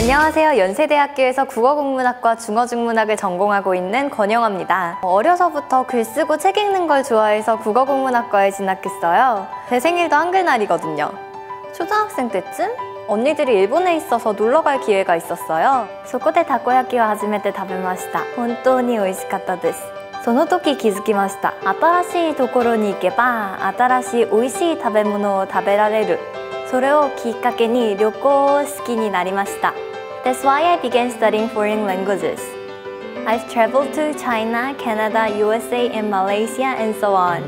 안녕하세요. 연세대학교에서 국어국문학과 중어중문학을 전공하고 있는 권영아입니다. 어려서부터 글 쓰고 책 읽는 걸 좋아해서 국어국문학과에 진학했어요. 제 생일도 한글날이거든요. 초등학생 때쯤 언니들이 일본에 있어서 놀러 갈 기회가 있었어요. そこでたこ焼きを初めて食べました。本当に美味しかったです。その時気づきました。新しいところに行けば、新しい美味しい食べ物を食べられる。それをきっかけに旅行を好きになりました。 That's why I began studying foreign languages. I've traveled to China, Canada, USA, and Malaysia, and so on.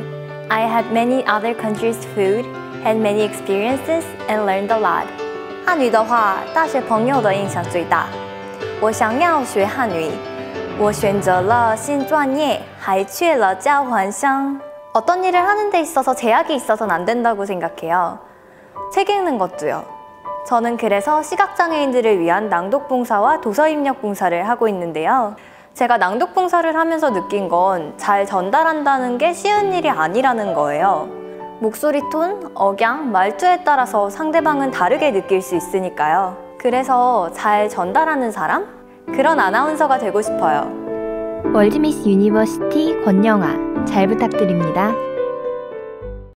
I had many other countries' food, had many experiences, and learned a lot. 汉语的话，大学朋友的印象最大。我想要学汉语，我选择了新专业，还去了交换生。 어떤 일을 하는 데 있어서 제약이 있어서는 안 된다고 생각해요. 책 읽는 것도요. 저는 그래서 시각장애인들을 위한 낭독봉사와 도서입력봉사를 하고 있는데요. 제가 낭독봉사를 하면서 느낀 건 잘 전달한다는 게 쉬운 일이 아니라는 거예요. 목소리 톤, 억양, 말투에 따라서 상대방은 다르게 느낄 수 있으니까요. 그래서 잘 전달하는 사람? 그런 아나운서가 되고 싶어요. 월드미스 유니버시티 권영아 잘 부탁드립니다.